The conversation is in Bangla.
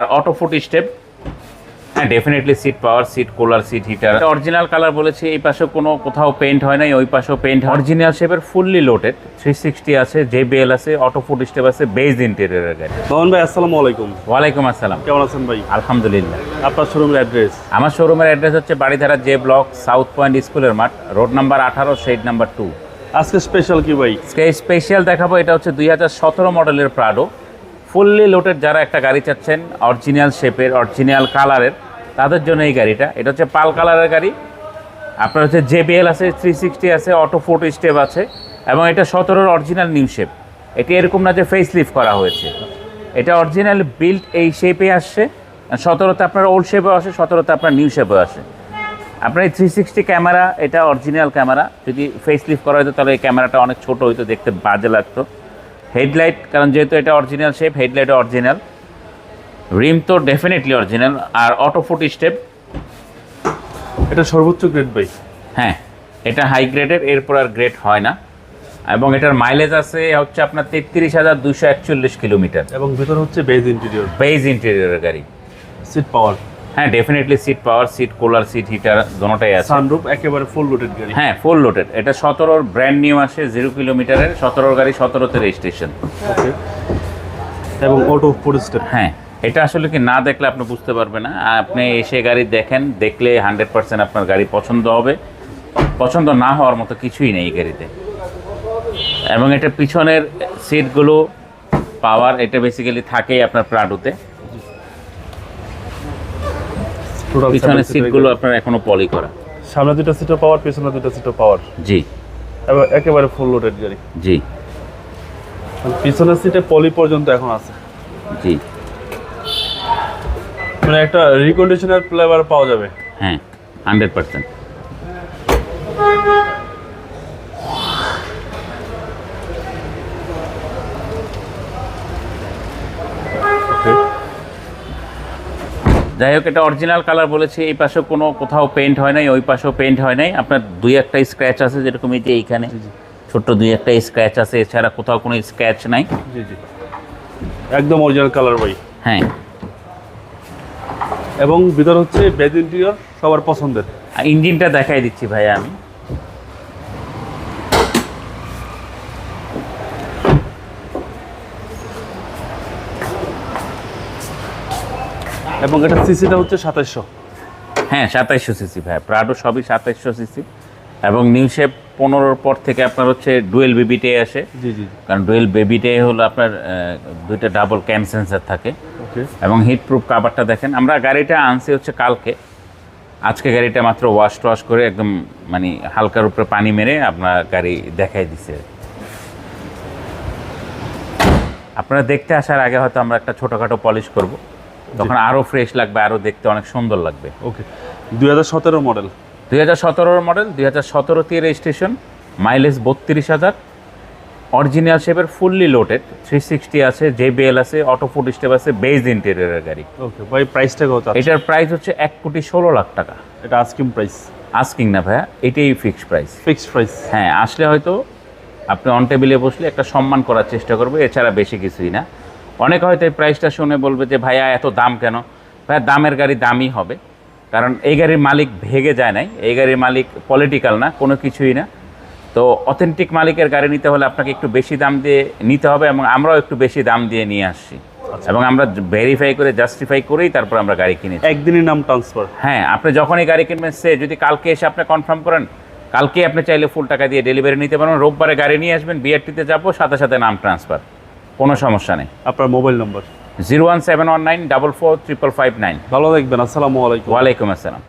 আর অটো ফুট স্টেপ হ্যাঁ definitely seat power seat cooler seat heater original colour বলেছি এই পাশে কোনো কোথাও পেন্ট হয় নাই ওই পাশেও পেন্ট অরিজিনাল শেপের ফুললি লোডেড থ্রি সিক্সটি আছে জেবিএল আছে অটো ফুট স্টেপ আছে বেজ ইন্টেরিয়রের গাড়ি। মোহন ভাই আসসালামু আলাইকুম। ওয়ালাইকুম আসসালাম। কেমন আছেন ভাই? আলহামদুলিল্লাহ। আপনার শোরুমের অ্যাড্রেস আমার শোরুমের অ্যাড্রেস হচ্ছে Baridhara J block South Point স্কুলের মাঠ রোড নাম্বার আঠারো শেড নাম্বার টু আজকে স্পেশাল কি ভাই? স্পেশাল দেখাবো এটা হচ্ছে দুই হাজার সতেরো মডেলের প্রাডো ফুললি লোডেড যারা একটা গাড়ি চাচ্ছেন অরিজিনাল শেপের অরিজিনাল কালারের তাদের জন্য এই গাড়িটা। এটা হচ্ছে পাল কালারের গাড়ি। আপনার হচ্ছে জেবিএল আছে থ্রি সিক্সটি আছে অটো ফোর্ট স্টেপ আছে, এবং এটা সতেরোর অরিজিনাল নিউ শেপ এটি এরকম না যে ফেস লিফট করা হয়েছে। এটা অরিজিনাল বিল্ড এই শেপে আসছে। সতেরোতে আপনার ওল্ড শেপেও আসে, সতেরোতে আপনার নিউ শেপেও আসে। আপনার এই থ্রি সিক্সটি ক্যামেরা এটা অরিজিনাল ক্যামেরা যদি ফেস লিফট করা হতো তাহলে এই ক্যামেরাটা অনেক ছোট হইতো, দেখতে বাজে লাগতো। হেডলাইট কারণ যেহেতু এটা অরিজিনাল শেপ হেডলাইটও অরিজিনাল রিম তো ডেফিনেটলি অরিজিনাল আর অটো ফুট স্টেপ এটা সর্বোচ্চ গ্রেড ভাই। হ্যাঁ এটা হাই গ্রেডের এরপর আর গ্রেড হয় না। এবং এটার মাইলেজ আছে হচ্ছে আপনার তেত্রিশ হাজার দুশো একচল্লিশ কিলোমিটার। এবং ভিতরে হচ্ছে বেজ ইন্টেরিয়র বেজ ইন্টেরিয়রের গাড়ি। সিট পাওয়ার হ্যাঁ definitely seat power seat cooler seat heater দোনোটাই আছে। সানরুফ একেবারে ফুল লোডেড গাড়ি। হ্যাঁ ফুল লোডেড এটা সতেরোর ব্র্যান্ড নিউ আসে জিরো কিলোমিটারের সতেরোর গাড়ি সতেরোতে রেজিস্ট্রেশন ওকে এবং অটো স্টেপ হ্যাঁ এটা আসলে কি না দেখলে আপনি বুঝতে পারবেন না। আপনি এসে গাড়ি দেখেন দেখলে হান্ড্রেড পার্সেন্ট আপনার গাড়ি পছন্দ হবে। পছন্দ না হওয়ার মতো কিছুই নেই গাড়িতে। এবং এটা পিছনের সিটগুলো পাওয়ার এটা বেসিক্যালি থাকেই আপনার প্রাডুতে পিছনের সিটগুলো আপনার এখনও পলি করা। সামনে দুটো সিটও পাওয়ার পিছনে দুটো সিটও পাওয়ার জি। এবং একেবারে ফুল লোডেড গাড়ি। জি। পিছনের সিটে পলি পর্যন্ত এখন আছে। জি। মানে একটা রিকন্ডিশনার ফ্লেভার পাওয়া যাবে। হ্যাঁ হান্ড্রেড পার্সেন্ট যাই হোক এটা অরিজিনাল কালার বলেছি এই পাশেও কোনো কোথাও পেন্ট হয় নাই ওই পাশেও পেন্ট হয় নাই। আপনার দুই একটা স্ক্র্যাচ আছে যেরকম এই যে এইখানে। ছোট্ট দুই একটা স্ক্র্যাচ আছে এছাড়া কোথাও কোনো স্ক্র্যাচ নাই। জি জি। একদম অরিজিনাল কালার ভাই। হ্যাঁ। এবং ভিতর হচ্ছে বেজ ইন্টেরিয়র সবার পছন্দের। ইঞ্জিনটা দেখাই দিচ্ছি ভাই আমি। এবং এটা সিসিটা হচ্ছে সাতাইশশো। হ্যাঁ সাতাইশশো সিসি ভাই। প্রাডো সবই সাতাইশশো সিসি। এবং নিউ শেপ পনেরোর পর থেকে আপনার হচ্ছে ডুয়েল বেবিটে আসে। জি জি। কারণ ডুয়েল বেবিটে হলো আপনার দুইটা ডাবল ক্যাম সেন্সার থাকে। এবং হিট প্রুফ কাভারটা দেখেন। আমরা গাড়িটা আনছি হচ্ছে কালকে। আজকে গাড়িটা মাত্র ওয়াশ টওয়াশ করে একদম মানে হালকার উপরে পানি মেরে আপনার গাড়ি দেখাই দিছে। আপনারা দেখতে আসার আগে হয়তো আমরা একটা ছোটোখাটো পলিশ করব। তখন আরও ফ্রেশ লাগবে আরও দেখতে অনেক সুন্দর লাগবে। ওকে দুই হাজার সতেরো মডেল দুই হাজার সতেরোর মডেল দুই হাজার সতেরোতে রেজিস্ট্রেশন মাইলেজ বত্রিশ হাজার। অরিজিনাল শেপের ফুললি লোডেড থ্রি সিক্সটি আছে জেবিএল আছে অটো ফুড স্টেপ আছে বেজ ইন্টেরিয়রের গাড়ি। ওকে ভাই প্রাইসটা কত এটার প্রাইস হচ্ছে এক কোটি ষোলো লাখ টাকা। এটা আস্কিং প্রাইস আস্কিং না ভাইয়া এটাই ফিক্সড প্রাইস ফিক্সড প্রাইস হ্যাঁ আসলে হয়তো আপনি অন টেবিলে বসলে একটা সম্মান করার চেষ্টা করবে এছাড়া বেশি কিছুই না। অনেকে হয়তো এই প্রাইসটা শুনে বলবে যে ভাইয়া এত দাম কেন? ভাইয়া দামের গাড়ি দামই হবে। কারণ এই গাড়ির মালিক ভেগে যায় নাই। এই গাড়ির মালিক পলিটিক্যাল না কোনো কিছুই না। তো অথেন্টিক মালিকের গাড়ি নিতে হলে আপনাকে একটু বেশি দাম দিয়ে নিতে হবে এবং আমরাও একটু বেশি দাম দিয়ে নিয়ে আসছি। এবং আমরা ভেরিফাই করে জাস্টিফাই করেই তারপর আমরা গাড়ি কিনেছি। একদিনের নাম ট্রান্সফার হ্যাঁ আপনি যখনই গাড়ি কিনবেন সে যদি কালকে এসে আপনি কনফার্ম করেন কালকে আপনি চাইলে ফুল টাকা দিয়ে ডেলিভারি নিতে পারবেন। রোববারে গাড়ি নিয়ে আসবেন বিআরটিতে যাব সাথে সাথে নাম ট্রান্সফার কোনো সমস্যা নেই। আপনার mobile number? Zero one seven one nine double four triple five nine. ভালো থাকবেন আসসালামু আলাইকুম। ওয়ালাইকুম আসসালাম।